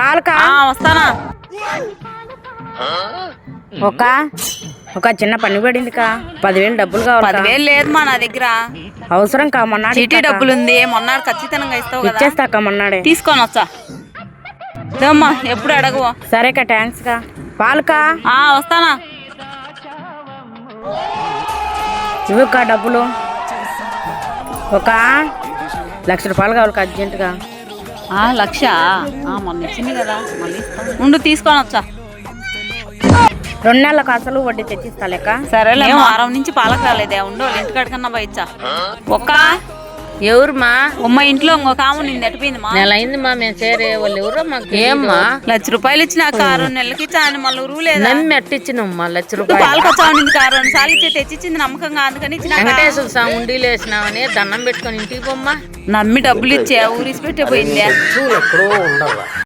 పాలకా వస్తానా? ఒక? ఒక చిన్న పని పడింది కా పదివేలు డబ్బులు కావాలి కా. పదివేలు లేదు మా నా దగ్గర. అవసరం కా చీటీ ఇస్తాకా. డబ్బులు ఉంది. మొన్నాడు ఖచ్చితంగా ఇస్తావు కదా. ఇచ్చేస్తాక మొన్నాడే? తీసుకొని వచ్చా ఇదమ్మా ఎప్పుడు అడగవు. సరే కా థ్యాంక్స్ కా. పాలకా వస్తానా? ఇవ్వు కా డబ్బులు. ఒక? లక్ష రూపాయలు కావాలి కా అర్జెంటుగా. లక్ష. మొన్న ఇచ్చింది కదా మళ్ళీ ఉండు తీసుకొని వచ్చా. రెండు నెలలకు అసలు వడ్డీ తెచ్చిస్తా లెక్క. సరేలే వారం నుంచి పాలకు రాలేదే ఉండు వాళ్ళ ఇంటికాడికన్నా పోయిచ్చా ఒక్క? ఎవరుమా? ఉమ్మ ఇంట్లో ఇంకొక ఆమె నిన్ను ఎట్టిపోయింది మా. నెల అయింది మా మేము చేరే వాళ్ళు ఎవరో మాకు ఏమ్మా? లక్ష రూపాయలు ఇచ్చిన కారు నెలకి ఇచ్చా మళ్ళీ ఊరు లేదా? నమ్మి అట్టిచ్చినమ్మా లక్ష రూపాయలు. పాలకు వచ్చావు కారు రెండు సార్లు ఇచ్చి తెచ్చిచ్చింది నమ్మకంగా అందుకని వెంకటేశ్వర స్వామి ఉండిలు వేసినామని దండం పెట్టుకొని ఇంటికి పొమ్మా. నమ్మి డబ్బులు ఇచ్చా ఊరిసి పెట్టే పోయిందే. ఎప్పుడో ఉండవా